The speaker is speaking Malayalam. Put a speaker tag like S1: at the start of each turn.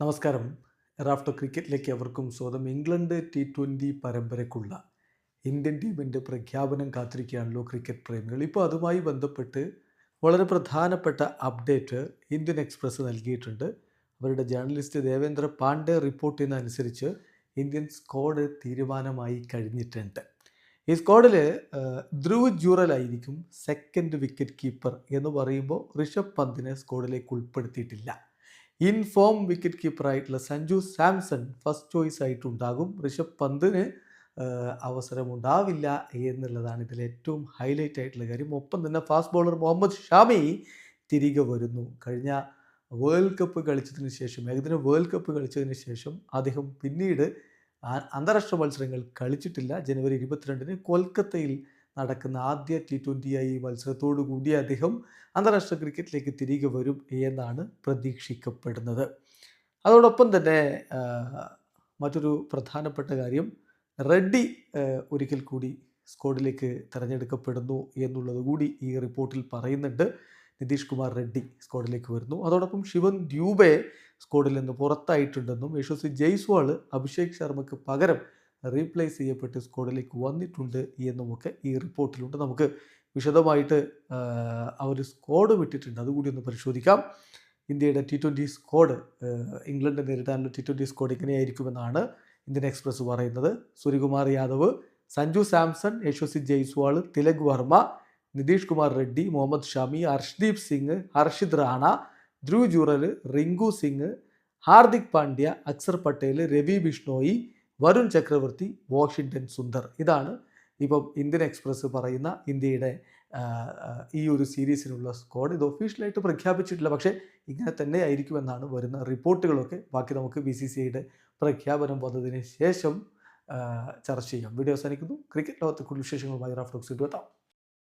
S1: നമസ്കാരം. റാഫ്റ്റോ ക്രിക്കറ്റിലേക്ക് അവർക്കും സ്വാഗതം. ഇംഗ്ലണ്ട് ടി ട്വന്റി പരമ്പരയ്ക്കുള്ള ഇന്ത്യൻ ടീമിന്റെ പ്രഖ്യാപനം കാത്തിരിക്കുകയാണല്ലോ ക്രിക്കറ്റ് പ്രേമികൾ. ഇപ്പോൾ അതുമായി ബന്ധപ്പെട്ട് വളരെ പ്രധാനപ്പെട്ട അപ്ഡേറ്റ് ഇന്ത്യൻ എക്സ്പ്രസ് നൽകിയിട്ടുണ്ട്. അവരുടെ ജേർണലിസ്റ്റ് ദേവേന്ദ്ര പാണ്ഡെ റിപ്പോർട്ട് ചെയ്യുന്നതനുസരിച്ച് ഇന്ത്യൻ സ്ക്വാഡ് തീരുമാനമായി കഴിഞ്ഞിട്ടുണ്ട്. ഈ സ്ക്വാഡിൽ ധ്രുവ് ജൂറലായിരിക്കും സെക്കൻഡ് വിക്കറ്റ് കീപ്പർ എന്ന് പറയുമ്പോൾ ഋഷഭ് പന്തിനെ സ്ക്വാഡിലേക്ക് ഉൾപ്പെടുത്തിയിട്ടില്ല. ഇൻഫോം വിക്കറ്റ് കീപ്പറായിട്ടുള്ള സഞ്ജു സാംസൺ ഫസ്റ്റ് ചോയ്സ് ആയിട്ടുണ്ടാകും. ഋഷഭ് പന്തിന് അവസരമുണ്ടാവില്ല എന്നുള്ളതാണ് ഇതിൽ ഏറ്റവും ഹൈലൈറ്റ് ആയിട്ടുള്ള കാര്യം. ഒപ്പം തന്നെ ഫാസ്റ്റ് ബോളർ മുഹമ്മദ് ഷാമി തിരികെ വരുന്നു. കഴിഞ്ഞ വേൾഡ് കപ്പ് കളിച്ചതിന് ശേഷം ഏകദിന വേൾഡ് കപ്പ് കളിച്ചതിന് ശേഷം അദ്ദേഹം പിന്നീട് അന്താരാഷ്ട്ര മത്സരങ്ങൾ കളിച്ചിട്ടില്ല. ജനുവരി ഇരുപത്തിരണ്ടിന് കൊൽക്കത്തയിൽ നടക്കുന്ന ആദ്യ ടി ട്വന്റി ഐ മത്സരത്തോടു കൂടി അദ്ദേഹം അന്താരാഷ്ട്ര ക്രിക്കറ്റിലേക്ക് തിരികെ വരും എന്നാണ് പ്രതീക്ഷിക്കപ്പെടുന്നത്. അതോടൊപ്പം തന്നെ മറ്റൊരു പ്രധാനപ്പെട്ട കാര്യം റെഡ്ഡി ഒരിക്കൽ കൂടി സ്ക്വാഡിലേക്ക് തിരഞ്ഞെടുക്കപ്പെടുന്നു എന്നുള്ളത് കൂടി ഈ റിപ്പോർട്ടിൽ പറയുന്നുണ്ട്. നിതീഷ് കുമാർ റെഡ്ഡി സ്ക്വാഡിലേക്ക് വരുന്നു. അതോടൊപ്പം ശിവൻ ദ്യൂബെ സ്ക്വാഡിൽ നിന്ന് പുറത്തായിട്ടുണ്ടെന്നും യശസ്വി ജയ്സ്വാൾ അഭിഷേക് ശർമ്മയ്ക്ക് പകരം റീപ്ലേസ് ചെയ്യപ്പെട്ട് സ്ക്വാഡിലേക്ക് വന്നിട്ടുണ്ട് എന്നുമൊക്കെ ഈ റിപ്പോർട്ടിലുണ്ട്. നമുക്ക് വിശദമായിട്ട് അവർ സ്കോഡ് വിട്ടിട്ടുണ്ട്. അതുകൂടി ഒന്ന് പരിശോധിക്കാം. ഇന്ത്യയുടെ ടി ട്വന്റി സ്ക്വാഡ് ഇംഗ്ലണ്ട് നേരിടാനുള്ള ടി ട്വന്റി സ്ക്വാഡ് ഇങ്ങനെയായിരിക്കുമെന്നാണ് ഇന്ത്യൻ എക്സ്പ്രസ് പറയുന്നത്. സൂര്യകുമാർ യാദവ് സഞ്ജു സാംസൺ യശോസി ജയ്സ്വാൾ തിലക് വർമ്മ നിതീഷ് കുമാർ റെഡ്ഡി മുഹമ്മദ് ഷമി ഹർഷ്ദീപ് സിംഗ് ഹർഷിദ് റാണ ധ്രുവ് ജൂറൽ റിങ്കു സിംഗ് ഹാർദിക് പാണ്ഡ്യ അക്സർ പട്ടേൽ രവി ബിഷ്ണോയി വരുൺ ചക്രവർത്തി വാഷിങ്ടൺ സുന്ദർ. ഇതാണ് ഇപ്പം ഇന്ത്യൻ എക്സ്പ്രസ് പറയുന്ന ഇന്ത്യയുടെ ഈ ഒരു സീരീസിനുള്ള സ്കോഡ് ഇത് ഒഫീഷ്യലായിട്ട് പ്രഖ്യാപിച്ചിട്ടില്ല പക്ഷേ ഇങ്ങനെ തന്നെ ആയിരിക്കുമെന്നാണ് വരുന്ന റിപ്പോർട്ടുകളൊക്കെ. ബാക്കി നമുക്ക് ബി സി സി ഐയുടെ പ്രഖ്യാപനം വന്നതിന് ശേഷം ചർച്ച ചെയ്യാം. വീഡിയോ അവസാനിക്കുന്നു. ക്രിക്കറ്റ് ലോകത്തെ കൂടുതൽ വിശേഷങ്ങളുമായി റാഫ്ലോക്സ് എത്താം.